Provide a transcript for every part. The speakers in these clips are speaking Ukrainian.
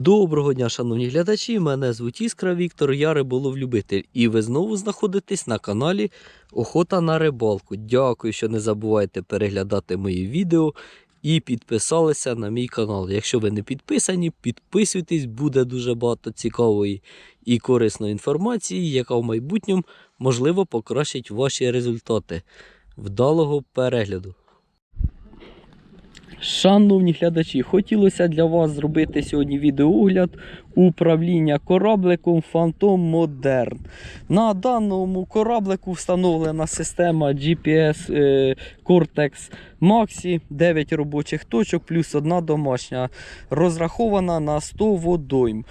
Доброго дня, шановні глядачі. Мене звуть Іскра Віктор, я риболов-любитель. І ви знову знаходитесь на каналі Охота на рибалку. Дякую, що не забувайте переглядати мої відео і підписалися на мій канал. Якщо ви не підписані, підписуйтесь, буде дуже багато цікавої і корисної інформації, яка в майбутньому можливо покращить ваші результати. Вдалого перегляду! Шановні глядачі, хотілося для вас зробити сьогодні відеоогляд управління корабликом Phantom Modern. На даному кораблику встановлена система GPS е, Cortex Maxi, 9 робочих точок плюс одна домашня, розрахована на 100 водойм.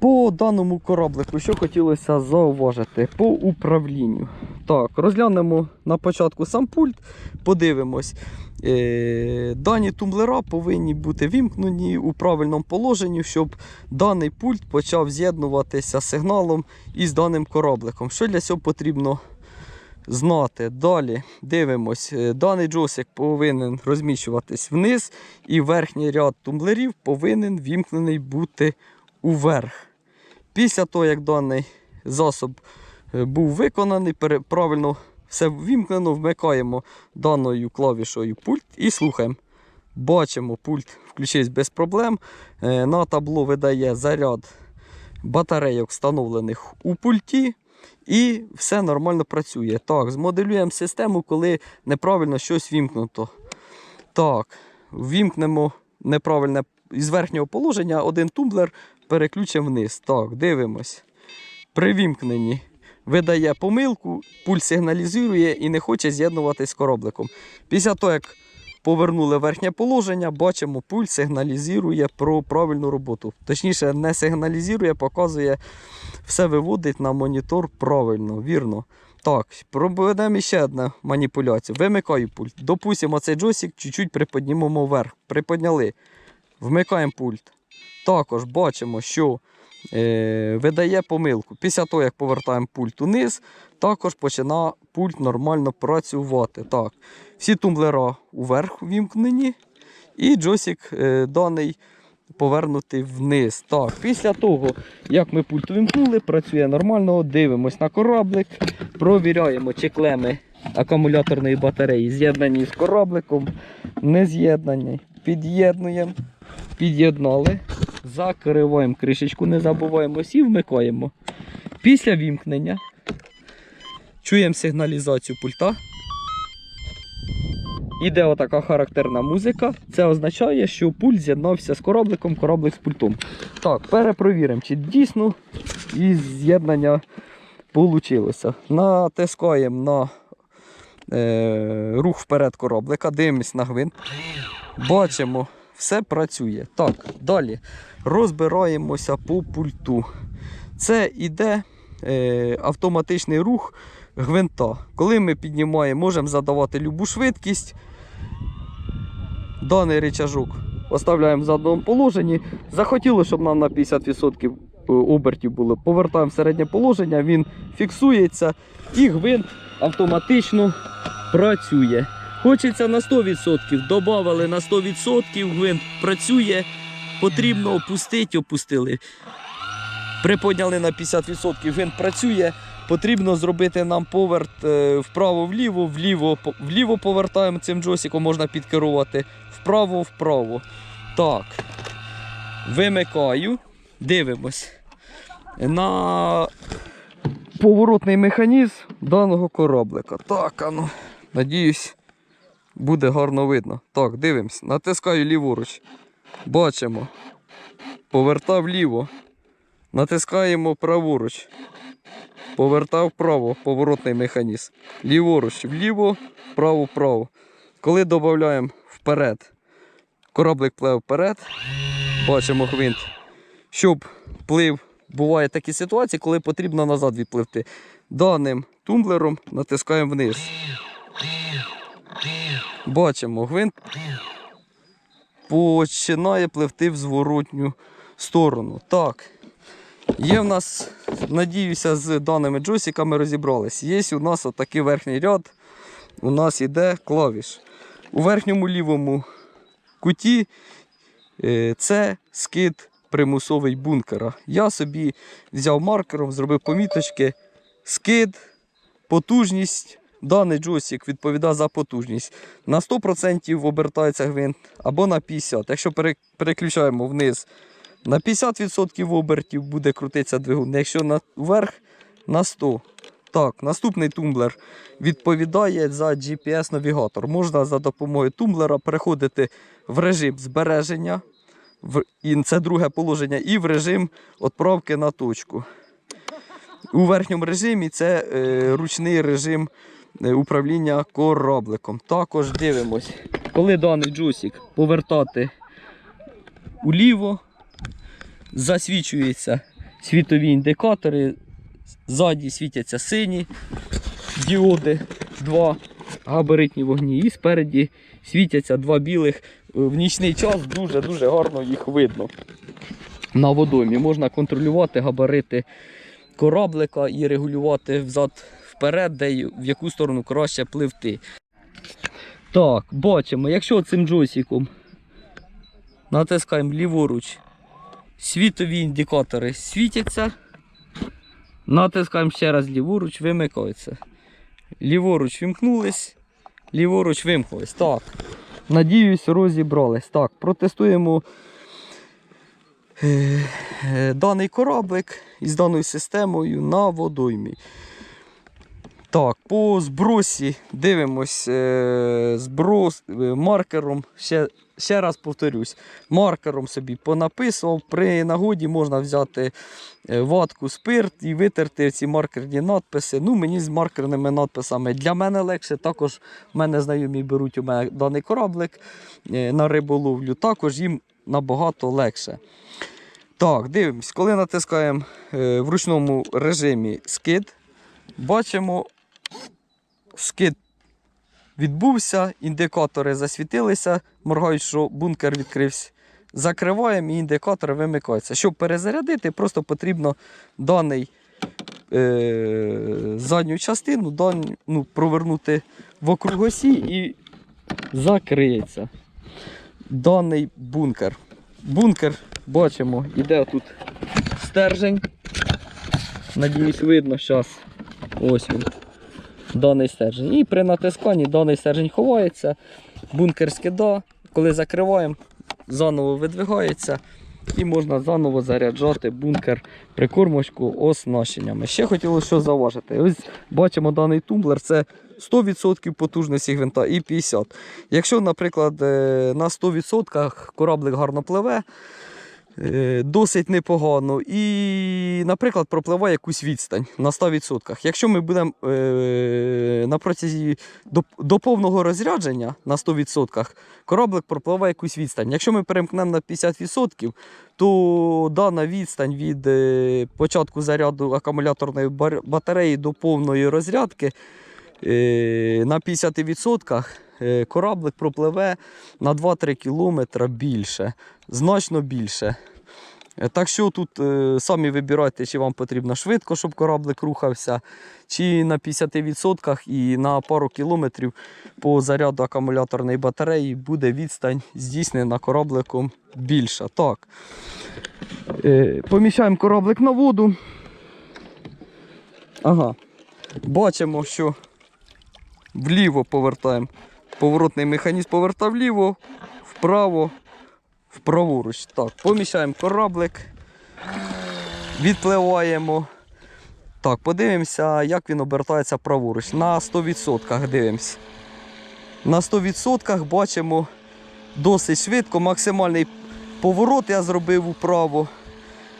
По даному кораблику, що хотілося зауважити по управлінню. Так, розглянемо на початку сам пульт, подивимось. Е, дані тумблера повинні бути вімкнені у правильному положенні, щоб даний пульт почав з'єднуватися сигналом із даним корабликом. Що для цього потрібно знати? Далі дивимось. Е, Даний джойстик повинен розміщуватись вниз, і верхній ряд тумблерів повинен вімкнений бути уверх. Після того, як даний засоб е, був виконаний, правильно все вімкнено, вмикаємо даною клавішою пульт і слухаємо. Бачимо, пульт включився без проблем. Е, На табло видає заряд батарейок, встановлених у пульті. І все нормально працює. Так, змоделюємо систему, коли неправильно щось вімкнуто. Так, вімкнемо неправильне із верхнього положення, один тумблер переключимо вниз. Так, дивимось. При вімкненні видає помилку, пульт сигналізує і не хоче з'єднуватись з корабликом. Після того, як повернули верхнє положення, бачимо, пульт сигналізує про правильну роботу. Точніше, не сигналізує, показує, все виводить на монітор правильно, вірно. Так, проведемо ще одну маніпуляцію. Вимикаю пульт. Допустимо, цей джойстик чуть-чуть приподнімемо вверх. Приподняли. Вмикаємо пульт. Також бачимо, що видає помилку. Після того, як повертаємо пульт униз, також починає пульт нормально працювати. Так, всі тумблера уверх вімкнені, і джойстик е, даний повернутий вниз. Так, після того, як ми пульт вимкнули, працює нормально, дивимось на кораблик, провіряємо, чи клеми акумуляторної батареї з'єднані з корабликом, не з'єднані. Під'єднуємо, під'єднали, закриваємо кришечку, не забуваємо і вмикаємо. Після вімкнення чуємо сигналізацію пульта. Іде отака характерна музика. Це означає, що пульт з'єднався з корабликом, кораблик з пультом. Так, перепровіримо, чи дійсно і з'єднання вийшло. Натискаємо на е, рух вперед кораблика, дивимось на гвинт. Бачимо, все працює. Так, далі розбираємося по пульту. Це іде е, автоматичний рух гвинта. Коли ми піднімаємо, можемо задавати любу швидкість. Даний рычажок оставляємо в задному положенні. Захотіло, щоб нам на 50% обертів було. Повертаємо в середнє положення, він фіксується і гвинт автоматично працює. Хочеться на 100%. Добавили на 100%, гвинт працює. Потрібно опустити, опустили. Приподняли на 50%, гвинт працює. Потрібно зробити нам поверт е, вправо-вліво, вліво вліво повертаємо цим джойстиком, можна підкерувати, вправо-вправо. Так. Вимикаю, дивимось на поворотний механізм даного кораблика. Так, ану, надіюсь, буде гарно видно. Так, дивимось. Натискаю ліворуч. Бачимо. Повертав вліво. Натискаємо праворуч. Повертав вправо, поворотний механізм. Ліворуч, вліво, вправо. Коли додаємо вперед, кораблик плив вперед, бачимо гвинт. Щоб плив, бувають такі ситуації, коли потрібно назад відпливти. Даним тумблером натискаємо вниз. Бачимо, гвинт починає пливти в зворотню сторону. Так. Є в нас, надіюся, з даними джойстиками розібрались. Є у нас отакий верхній ряд. У нас іде клавіш. У верхньому лівому куті Е, Це скид примусовий бункера. Я собі взяв маркером, зробив поміточки. Скид, потужність. Даний джойстик відповідає за потужність. На 100% обертається гвинт або на 50%. Якщо переключаємо вниз на 50% обертів буде крутитися двигун. Якщо вверх на 100%. Так, наступний тумблер відповідає за GPS-навігатор. Можна за допомогою тумблера переходити в режим збереження, і це друге положення, і в режим відправки на точку. У верхньому режимі це е, ручний режим управління корабликом. Також дивимось, коли даний джойстик повертати уліво, засвічуються світові індикатори, ззаді світяться сині діоди, два габаритні вогні, і спереді світяться два білих. Е, В нічний час дуже-дуже гарно їх видно. На водоймі можна контролювати габарити кораблика і регулювати взад вперед, де в яку сторону краще пливти. Так, бачимо, якщо цим джойстиком натискаємо ліворуч, світові індикатори світяться. Натискаємо ще раз ліворуч, вимикаються. Ліворуч вимкнулись, ліворуч вимкнулись. Так. Надіюсь, розібрались. Так, протестуємо е, е, даний кораблик із даною системою на водоймі. Так, по збросі дивимось е, зброс е, маркером. Ще, ще раз повторюсь, маркером собі понаписував. При нагоді можна взяти е, ватку, спирт і витерти ці маркерні надписи. Ну, мені з маркерними надписами для мене легше. Також мене знайомі беруть у мене даний кораблик на риболовлю. Також їм набагато легше. Так, дивимось, коли натискаємо в ручному режимі скид, бачимо, скид відбувся, індикатори засвітилися, моргають, що бункер відкрився. Закриваємо і індикатори вимикаються. Щоб перезарядити, просто потрібно даний е, задню частину дан, ну, провернути вокруг осі і закриється даний бункер. Бункер, бачимо, іде тут стержень. Надіюсь, видно зараз. Ось він. Даний стержень. І при натисканні даний стержень ховається, бункер скида. Коли закриваємо, заново видвигається і можна заново заряджати бункер прикормочку оснащеннями. Ще хотілося що зауважити. Ось бачимо даний тумблер, це 100% потужності гвинта і 50%. Якщо, наприклад, е, на 100% кораблик гарно пливе, досить непогано. І, наприклад, пропливає якусь відстань на 100%. Якщо ми будемо е, на протязі до, до повного розрядження на 100%, кораблик пропливає якусь відстань. Якщо ми перемкнемо на 50%, то дана відстань від е, початку заряду акумуляторної батареї до повної розрядки е, на 50% е, кораблик пропливе на 2-3 кілометри більше, значно більше. Е, Так що тут е, самі вибирайте, чи вам потрібно швидко, щоб кораблик рухався, чи на 50% і на пару кілометрів по заряду акумуляторної батареї буде відстань здійснена корабликом більша. Так. Е, поміщаємо кораблик на воду. Ага. Бачимо, що вліво повертаємо. Поворотний механізм повертав вліво, вправо, вправоруч. Так, поміщаємо кораблик, відпливаємо. Так, подивимося, як він обертається праворуч. На 100% дивимося. На 100% бачимо досить швидко, максимальний поворот я зробив управо.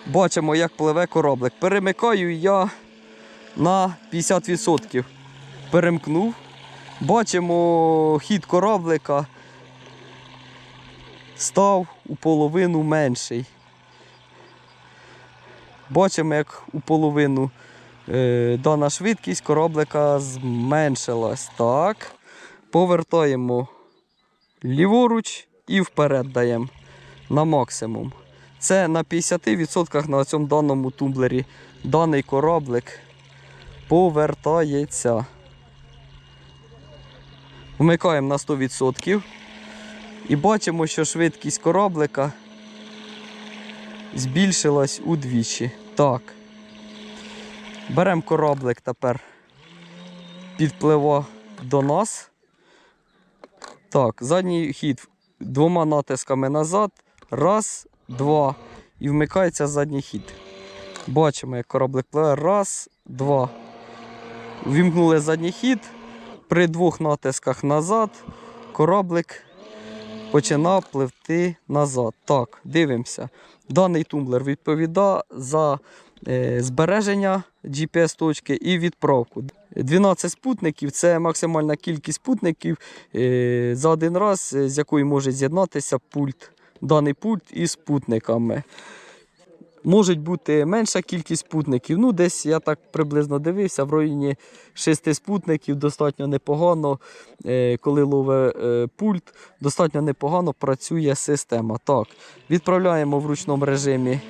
Бачимо, як пливе кораблик. Перемикаю я на 50%. Перемкнув. Бачимо хід кораблика став у половину менший. Бачимо, як у половину е, дана швидкість кораблика зменшилась. Так. Повертаємо ліворуч і вперед даємо на максимум. Це на 50% на цьому даному тумблері даний кораблик повертається. Вмикаємо на 100% і бачимо, що швидкість кораблика збільшилась удвічі. Так. Беремо кораблик тепер підплива до нас. Так, задній хід двома натисками назад. Раз, два. І вмикається задній хід. Бачимо, як кораблик пливе. Раз, два. Вімкнули задній хід. При двох натисках назад кораблик починав пливти назад. Так, дивимося. Даний тумблер відповідає за е, збереження GPS-точки і відправку. 12 спутників це максимальна кількість спутників е, за один раз, з якої може з'єднатися пульт, даний пульт із спутниками. Може бути менша кількість спутників. Ну, десь я так приблизно дивився, в районі 6 спутників достатньо непогано, е, коли ловить е, пульт, достатньо непогано працює система. Так, відправляємо в ручному режимі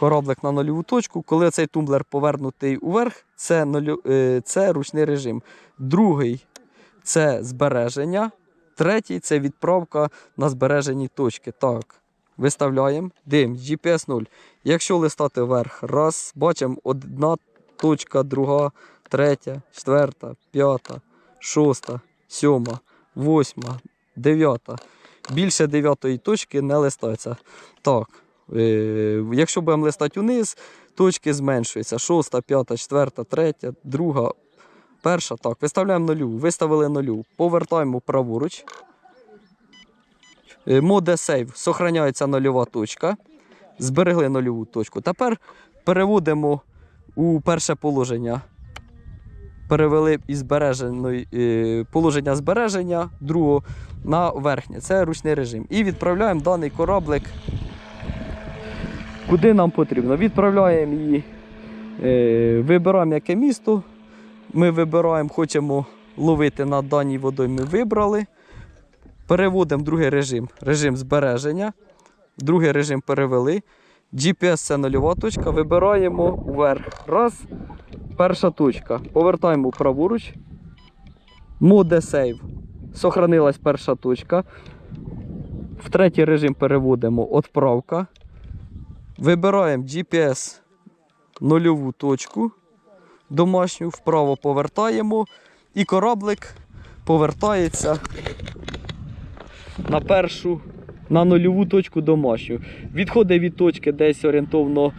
кораблик на нульову точку. Коли цей тумблер повернутий уверх, це, нульо- е, це ручний режим. Другий це збереження. Третій це відправка на збережені точки. Так, виставляємо, дивимось, GPS 0. Якщо листати вверх, раз, бачимо одна точка, друга, третя, четверта, п'ята, шоста, сьома, восьма, дев'ята. Більше дев'ятої точки не листається. Так, е, якщо будемо листати униз, точки зменшуються. Шоста, п'ята, четверта, третя, друга, перша. Так, виставляємо нулю. Виставили нулю. Повертаємо праворуч. Е, Моде сейв. Сохраняється нульова точка. Зберегли нульову точку. Тепер переводимо у перше положення. Перевели із е, положення збереження другого на верхнє. Це ручний режим. І відправляємо даний кораблик. Куди нам потрібно? Відправляємо її, е, вибираємо яке місто. Ми вибираємо, хочемо ловити на даній водоймі. Вибрали. Переводимо другий режим, режим збереження. Другий режим перевели. GPS це нульова точка. Вибираємо вверх. Раз. Перша точка. Повертаємо праворуч. Mode Save. Сохранилась перша точка. В третій режим переводимо відправка. Вибираємо GPS нульову точку. Домашню. Вправо повертаємо. І кораблик повертається на першу, на нульову точку домашню. Відходить від точки десь орієнтовно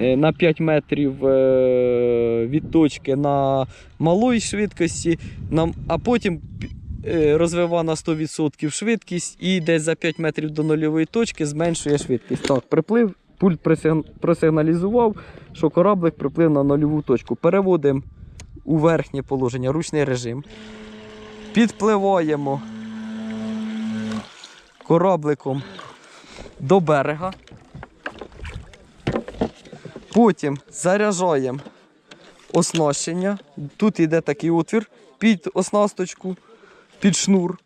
е, на 5 метрів е, від точки на малої швидкості, а потім е, розвиває на 100% швидкість і десь за 5 метрів до нульової точки зменшує швидкість. Так, приплив, пульт просигналізував, що кораблик приплив на нульову точку. Переводимо у верхнє положення, ручний режим. Підпливаємо корабликом до берега. Потім заряджаємо оснащення. Тут йде такий отвір під оснасточку, під шнур.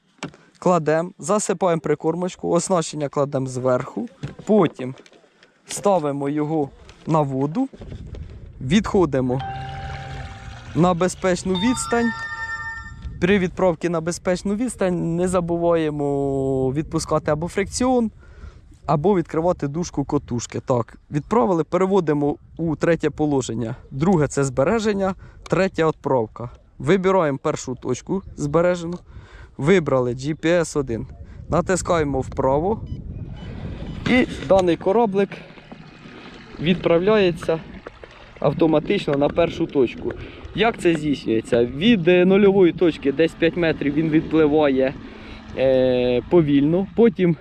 Кладемо, засипаємо прикормочку, оснащення кладемо зверху. Потім ставимо його на воду, відходимо на безпечну відстань. При відправці на безпечну відстань не забуваємо відпускати або фрикціон, або відкривати дужку котушки. Так, відправили, переводимо у третє положення. Друге це збереження, третя відправка. Вибираємо першу точку збережену. Вибрали GPS 1. Натискаємо вправо. І даний кораблик відправляється автоматично на першу точку. Як це здійснюється? Від е, нульової точки, десь 5 метрів, він відпливає е, повільно, потім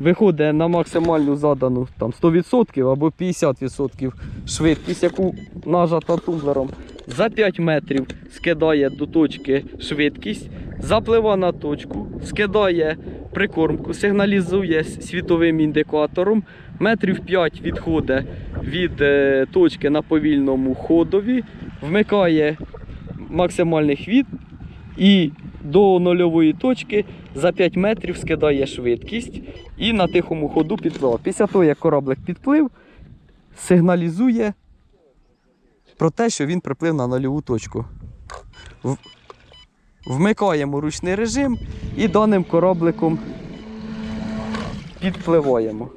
виходить на максимальну задану там, 100% або 50% швидкість, яку нажата тумблером. За 5 метрів скидає до точки швидкість, запливає на точку, скидає прикормку, сигналізує світовим індикатором. Метрів 5 відходить від е, точки на повільному ходові, вмикає максимальний хвіт і до нульової точки за 5 метрів скидає швидкість і на тихому ходу підплив. Після того, як кораблик підплив, сигналізує про те, що він приплив на нульову точку. В- Вмикаємо ручний режим і даним корабликом підпливаємо.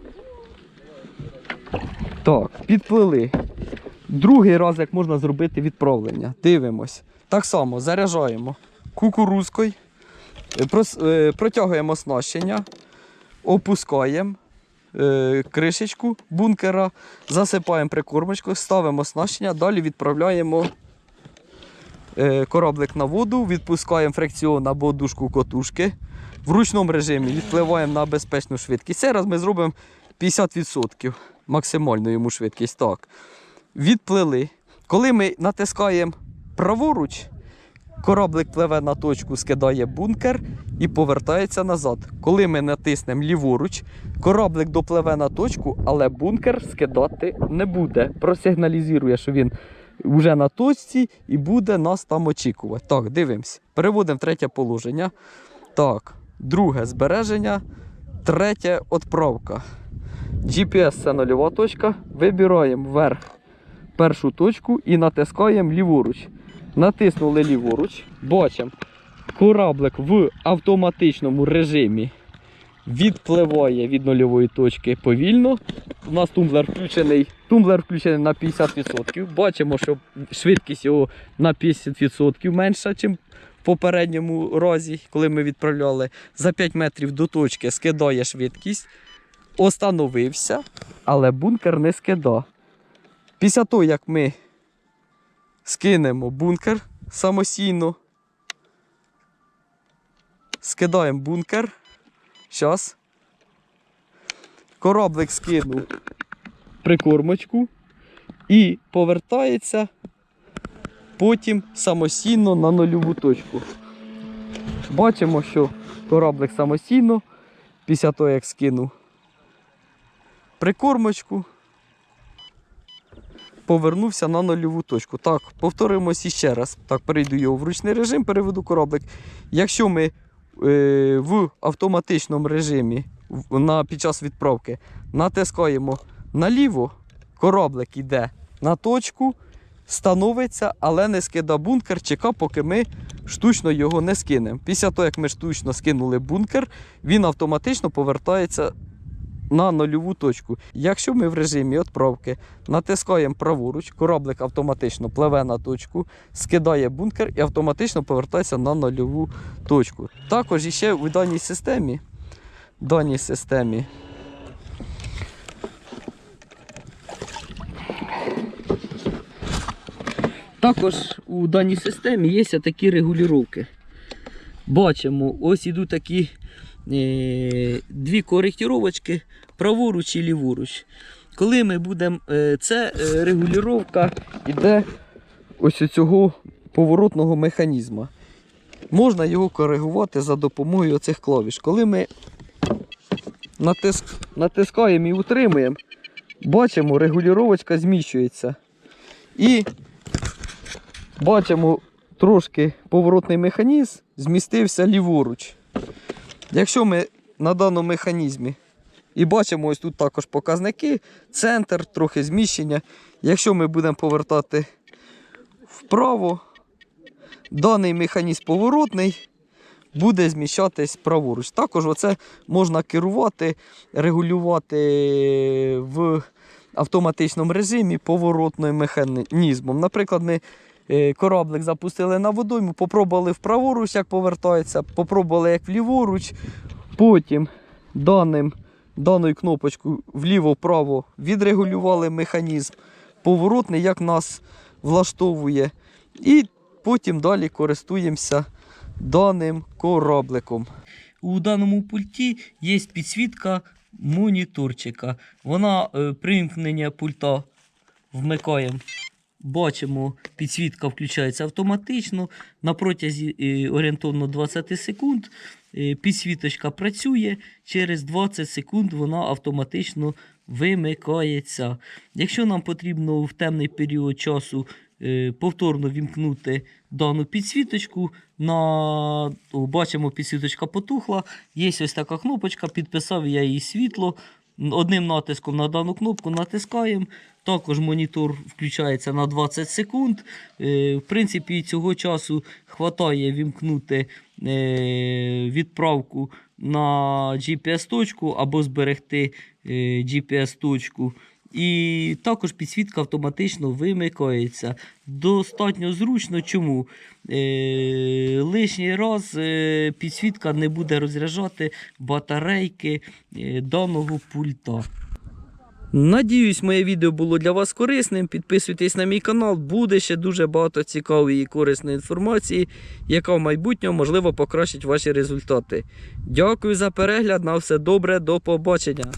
Так, підплили. Другий раз, як можна зробити відправлення. Дивимось. Так само заряджаємо кукурузкою, е, е, протягуємо оснащення, опускаємо е, кришечку бункера, засипаємо прикормочку, ставимо оснащення, далі відправляємо е, кораблик на воду, відпускаємо фрикціон або дужку котушки. В ручному режимі відпливаємо на безпечну швидкість. Цей раз ми зробимо 50% максимальну йому швидкість. Так. Відплили. Коли ми натискаємо праворуч, кораблик пливе на точку, скидає бункер і повертається назад. Коли ми натиснемо ліворуч, кораблик допливе на точку, але бункер скидати не буде. Просигналізує, що він вже на точці і буде нас там очікувати. Так, дивимось. Переводимо третє положення. Так, друге збереження, третє відправка. GPS це нульова точка. Вибираємо вверх першу точку і натискаємо ліворуч. Натиснули ліворуч. Бачимо, кораблик в автоматичному режимі відпливає від нульової точки повільно. У нас тумблер включений, тумблер включений на 50%. Бачимо, що швидкість його на 50% менша, ніж в попередньому разі, коли ми відправляли. За 5 метрів до точки скидає швидкість. Остановився, але бункер не скидав. Після того, як ми скинемо бункер самостійно, скидаємо бункер. Зараз. Кораблик скинув прикормочку і повертається потім самостійно на нульову точку. Бачимо, що кораблик самостійно, після того, як скинув прикормочку, повернувся на нульову точку. Так, повторимось іще раз. Так, перейду його в ручний режим, переведу кораблик. Якщо ми е, в автоматичному режимі на, під час відправки натискаємо наліво, кораблик йде на точку, становиться, але не скида бункер, чека, поки ми штучно його не скинемо. Після того, як ми штучно скинули бункер, він автоматично повертається на нульову точку. Якщо ми в режимі відправки натискаємо праворуч, кораблик автоматично пливе на точку, скидає бункер і автоматично повертається на нульову точку. Також іще у даній системі, даній системі Також у даній системі є такі регулювання. Бачимо, ось ідуть такі дві коректировочки праворуч і ліворуч. Коли ми будемо. Е, це е, регулювання йде ось цього поворотного механізму. Можна його коригувати за допомогою цих клавіш. Коли ми натиск, натискаємо і утримуємо, бачимо, регулювання зміщується. І бачимо трошки поворотний механізм змістився ліворуч. Якщо ми на даному механізмі і бачимо ось тут також показники, центр, трохи зміщення. Якщо ми будемо повертати вправо, даний механізм поворотний буде зміщатись праворуч. Також оце можна керувати, регулювати в автоматичному режимі поворотним механізмом. Наприклад, ми кораблик запустили на водойму, попробували вправоруч, як повертається, попробували як вліворуч, потім даним, даною кнопочкою вліво-вправо відрегулювали механізм поворотний, як нас влаштовує. І потім далі користуємося даним корабликом. У даному пульті є підсвітка моніторчика. Вона е, примкнення пульта вмикаємо. Бачимо, підсвітка включається автоматично. На протязі е, орієнтовно 20 секунд е, підсвіточка працює. Через 20 секунд вона автоматично вимикається. Якщо нам потрібно в темний період часу е, повторно вімкнути дану підсвіточку, на... Бачимо, підсвіточка потухла. Є ось така кнопочка, підписав я її світло. Одним натиском на дану кнопку натискаємо. Також монітор включається на 20 секунд. Е, В принципі, цього часу хватає вімкнути е, відправку на GPS-точку або зберегти е, GPS-точку І також підсвітка автоматично вимикається. Достатньо зручно. Чому? Е, лишній раз е, підсвітка не буде розряджати батарейки е, даного пульта. Надіюсь, моє відео було для вас корисним. Підписуйтесь на мій канал, буде ще дуже багато цікавої і корисної інформації, яка в майбутньому можливо покращить ваші результати. Дякую за перегляд. На все добре, до побачення.